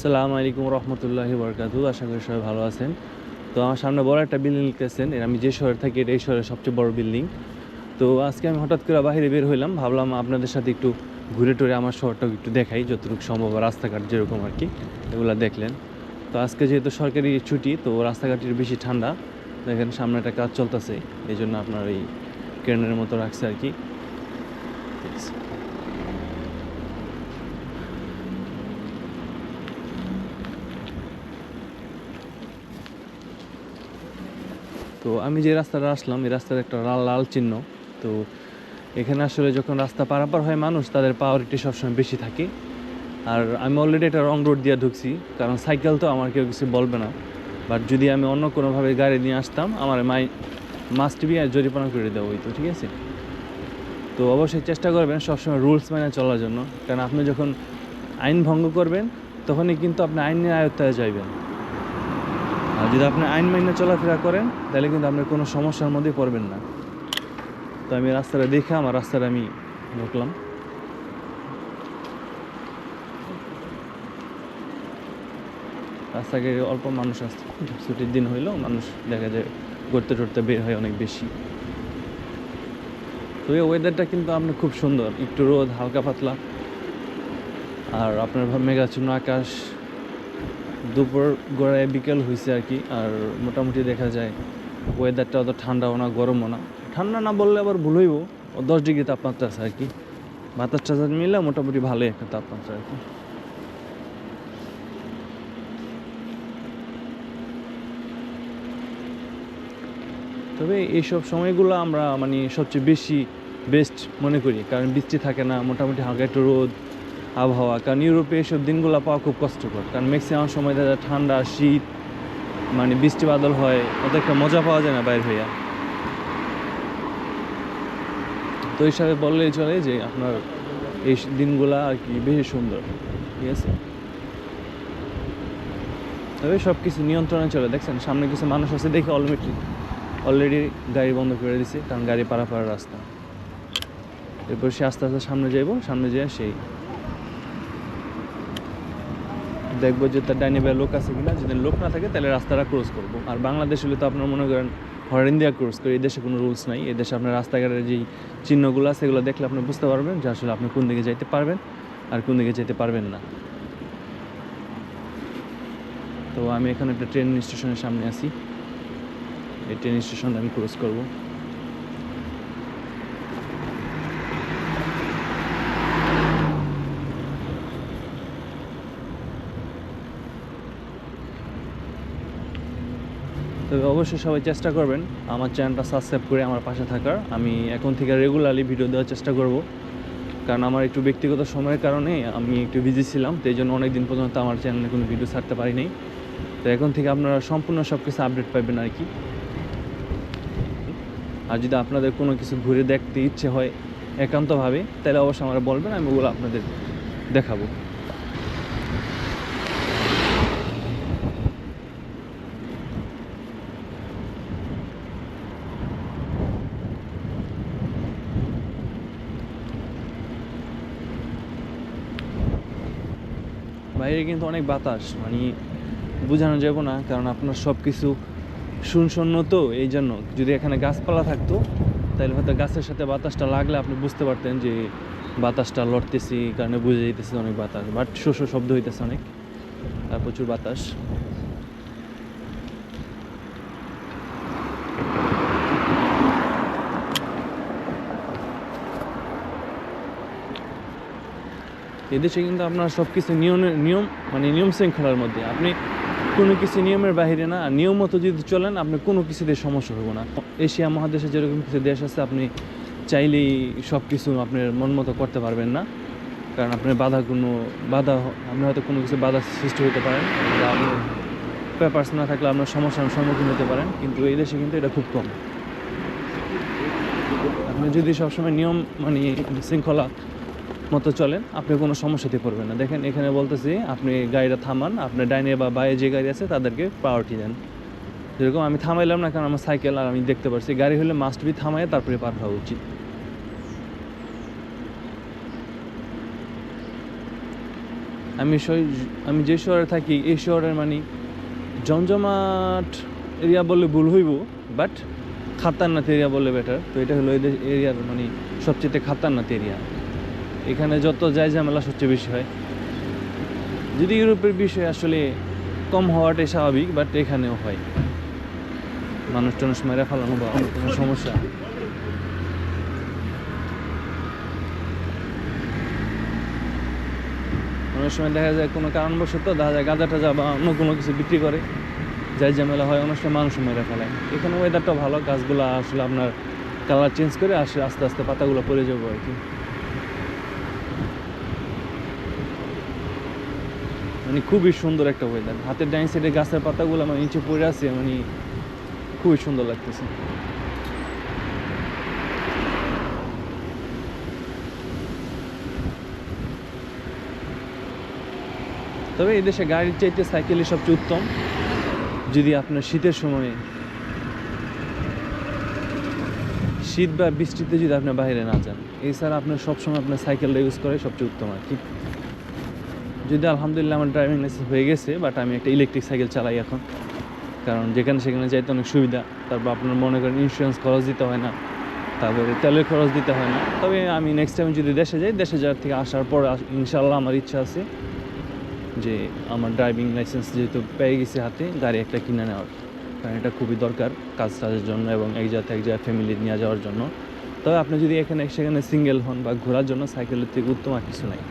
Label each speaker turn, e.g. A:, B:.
A: আসসালামু আলাইকুম রহমতুল্লাহি বরকাতু আশা করি সবাই ভালো আছেন। তো আমার সামনে বড় একটা বিল্ডিং লিখতেছেন এর আমি যে শহরে থাকি এটা এই শহরের সবচেয়ে বড় বিল্ডিং তো আজকে আমি হঠাৎ করে বাইরে বের হইলাম, ভাবলাম আপনাদের সাথে একটু ঘুরে টুরে আমার শহরটাকে একটু দেখাই, যতটুকু সম্ভব রাস্তাঘাট যেরকম আর কি, এগুলো দেখলেন। তো আজকে যেহেতু সরকারি ছুটি, তো রাস্তাঘাটের বেশি ঠান্ডা। দেখেন সামনে একটা কাজ চলতেছে এই জন্য আপনার এই ক্রেনের মতো রাখছে আর কি। তো আমি যে রাস্তাটা আসলাম, এই রাস্তার একটা লাল লাল চিহ্ন। তো এখানে আসলে যখন রাস্তা পারাপার হয়, মানুষ তাদের পাওয়ারিটি সবসময় বেশি থাকে। আর আমি অলরেডি একটা রং রোড দিয়ে ঢুকছি, কারণ সাইকেল তো আমার কেউ কিছু বলবে না। বাট যদি আমি অন্য কোনোভাবে গাড়ি নিয়ে আসতাম, আমার মাই মাস্ট বি জরিমানা করে দেওয়া হইতো ঠিক আছে? তো অবশ্যই চেষ্টা করবেন সবসময় রুলস মেনে চলার জন্য। কারণ আপনি যখন আইন ভঙ্গ করবেন, তখনই কিন্তু আপনি আইনের আয়ত্তায় যাইবেন। আর যদি আপনি আইন মাইনে চলাফেরা করেন, তাহলে কিন্তু আপনি কোনো সমস্যার মধ্যে পড়বেন না। তো আমি রাস্তাটা দেখে, আমার রাস্তাটা আমি ঢুকলাম রাস্তাঘাটে অল্প মানুষ আসছে। ছুটির দিন হইলেও মানুষ দেখা যায়, ঘুরতে টুরতে বের হয় অনেক বেশি। তো এই ওয়েদারটা কিন্তু আপনার খুব সুন্দর। একটু রোদ, হালকা পাতলা। আর আপনার মেঘাচ্ছন্ন আকাশ দুপুর গড়ায় বিকেল হয়েছে আর কি, আর মোটামুটি দেখা যায় ওয়েদারটা অত ঠান্ডাও না, গরমও না। ঠান্ডা না বললে আবার ভুল হইব। দশ ডিগ্রি তাপমাত্রা আছে আর কি। বাতাস টাতাস মিলে মোটামুটি ভালোই একটা তাপমাত্রা আর কি। তবে এইসব সময়গুলো আমরা মানে সবচেয়ে বেশি বেস্ট মনে করি, কারণ বৃষ্টি থাকে না, মোটামুটি হালকা একটু রোদ আবহাওয়া, কারণ ইউরোপে এইসব দিনগুলো পাওয়া খুব কষ্টকর। কারণ ম্যাক্সিমাম সময় দেখা যায় ঠান্ডা, শীত মানে বৃষ্টি বাদল হয় অত একটা মজা পাওয়া যায় না বাইর হইয়া। তো হিসাবে বললেই চলে যে আপনার এই দিনগুলা আর কি বেশি সুন্দর, ঠিক আছে? তবে সব কিছু নিয়ন্ত্রণে চলে। দেখছেন, সামনে কিছু মানুষ আছে দেখে অলরেডি অলরেডি গাড়ি বন্ধ করে দিছে, কারণ গাড়ি পারাপার রাস্তা। এরপর সে আস্তে আস্তে সামনে যাইব, সামনে যেয়ে সেই দেখব যে তার ডাইনে বাই লোক আছে কিনা, যদি লোক না থাকে তাহলে রাস্তাটা ক্রস করব। আর বাংলাদেশ হলে তো আপনার মনে করেন হরেন দিয়া ক্রস করে, এই দেশে কোনো রুলস নাই। এই দেশে আপনার রাস্তাঘাটের যেই চিহ্নগুলো আছে সেগুলো দেখলে আপনি বুঝতে পারবেন যে আসলে আপনি কোন দিকে যাইতে পারবেন আর কোন দিকে যেতে পারবেন না। তো আমি এখন একটা ট্রেন স্টেশনের সামনে আছি। এই ট্রেন স্টেশনটা আমি ক্রস করব। তবে অবশ্যই সবাই চেষ্টা করবেন আমার চ্যানেলটা সাবস্ক্রাইব করে আমার পাশে থাকার। আমি এখন থেকে রেগুলারলি ভিডিও দেওয়ার চেষ্টা করব। কারণ আমার একটু ব্যক্তিগত সময়ের কারণে আমি একটু বিজি ছিলাম, তো এই জন্য অনেক দিন পর্যন্ত আমার চ্যানেলে কোনো ভিডিও ছাড়তে পারি পারিনি তো এখন থেকে আপনারা সম্পূর্ণ সব কিছু আপডেট পাবেন আর কি। আর যদি আপনাদের কোনো কিছু ঘুরে দেখতে ইচ্ছে হয় একান্তভাবে, তাহলে অবশ্যই আমরা বলবেন, আমি ওগুলো আপনাদের দেখাবো। বাইরে কিন্তু অনেক বাতাস মানে বোঝানো যাব না, কারণ আপনার সব কিছু শূন্য তো এই জন্য যদি এখানে গাছপালা থাকতো, তাহলে হয়তো গাছের সাথে বাতাসটা লাগলে আপনি বুঝতে পারতেন যে বাতাসটা লড়তেছি কারণে বুঝে যেতেছে অনেক বাতাস। বাট শো শব্দ হইতেছে অনেক, আর প্রচুর বাতাস। এদেশে কিন্তু আপনার সব কিছু নিয়মের নিয়ম মানে নিয়ম শৃঙ্খলার মধ্যে। আপনি কোনো কিছু নিয়মের বাইরে না নিয়ম মতো যদি চলেন, আপনি কোনো কিছুতে সমস্যা হবে না। এশিয়া মহাদেশে যেরকম কিছু দেশ আছে, আপনি চাইলেই সব কিছু আপনার মন মতো করতে পারবেন না। কারণ আপনার বাধা কোনো, বাধা আপনি হয়তো কোনো কিছু বাধা সৃষ্টি হতে পারেন বা পেপার্স না থাকলে আপনার সমস্যার সম্মুখীন হতে পারেন। কিন্তু এই দেশে কিন্তু এটা খুব কম। আপনি যদি সবসময় নিয়ম মানে শৃঙ্খলা মতো চলেন, আপনি কোনো সমস্যাতে পড়বেন না। দেখেন, এখানে বলতেছি, আপনি গাড়িটা থামান আপনার ডাইনে বা বাইরে যে গাড়ি আছে, তাদেরকে প্রায়োরিটি দেন। যেরকম আমি থামাইলাম না, কারণ আমার সাইকেল আর আমি দেখতে পারছি। গাড়ি হলে মাস্ট বি থামাই তারপরে পার হওয়া উচিত। আমি আমি যে শহরে থাকি, এই শহরের মানে জমজমাট এরিয়া বললে ভুল হইব বাট খাতারনাথ এরিয়া বললে বেটার তো এটা হলো এদের এরিয়ার মানে সবচেয়ে খাতারনাথ এরিয়া। এখানে যত যায় ঝামেলা সবচেয়ে বেশি হয়। যদি ইউরোপের বিষয় আসলে কম হওয়াটাই স্বাভাবিক বাট এখানেও হয়। মানুষ টানুষ মেরে ফেলানো বা কোনো সমস্যা। অনেক সময় দেখা যায় কোনো কারণবশত দেখা যায় গাঁজা টাজা বা অন্য কোনো কিছু বিক্রি করে। যাই ঝামেলা হয়, অনেক সময় মানুষ মেরে ফেলায়। এখানে ওয়েদারটা ভালো, গাছগুলো আসলে আপনার কালার চেঞ্জ করে আসলে আস্তে আস্তে পাতাগুলো পড়ে যাব আর কি। মানে খুবই সুন্দর একটা ওয়েদার হাতের ডাইন সাইডে গাছের পাতাগুলো আমার নিচে পড়ে আছে মানে খুবই সুন্দর লাগতেছে। তবে এই দেশে গাড়ির চাইতে সাইকেলই সবচেয়ে উত্তম, যদি আপনার শীতের সময়ে শীত বা বৃষ্টিতে যদি আপনি বাইরে না যান। এছাড়া আপনার সবসময় আপনার সাইকেলটা ইউজ করে সবচেয়ে উত্তম আর কি। যদি আলহামদুলিল্লাহ আমার ড্রাইভিং লাইসেন্স হয়ে গেছে বাট আমি একটা ইলেকট্রিক সাইকেল চালাই এখন। কারণ যেখানে সেখানে যাইতে অনেক সুবিধা। তারপর আপনার মনে করেন ইন্স্যুরেন্স খরচ দিতে হয় না। তারপরে তেলের খরচ দিতে হয় না। তবে আমি নেক্সট টাইম যদি দেশে যাই, দেশে যাওয়ার থেকে আসার পর ইনশাল্লাহ আমার ইচ্ছা আছে যে আমার ড্রাইভিং লাইসেন্স যেহেতু পেয়ে গেছে হাতে, গাড়ি একটা কিনে নেওয়ার। কারণ এটা খুবই দরকার কাজ টাজের জন্য এবং এক জায়গা থেকে এক জায়গায় ফ্যামিলি নিয়ে যাওয়ার জন্য। তবে আপনি যদি এখানে, সেখানে সিঙ্গেল হন বা ঘোরার জন্য সাইকেলের থেকে উত্তম আর কিছু নাই।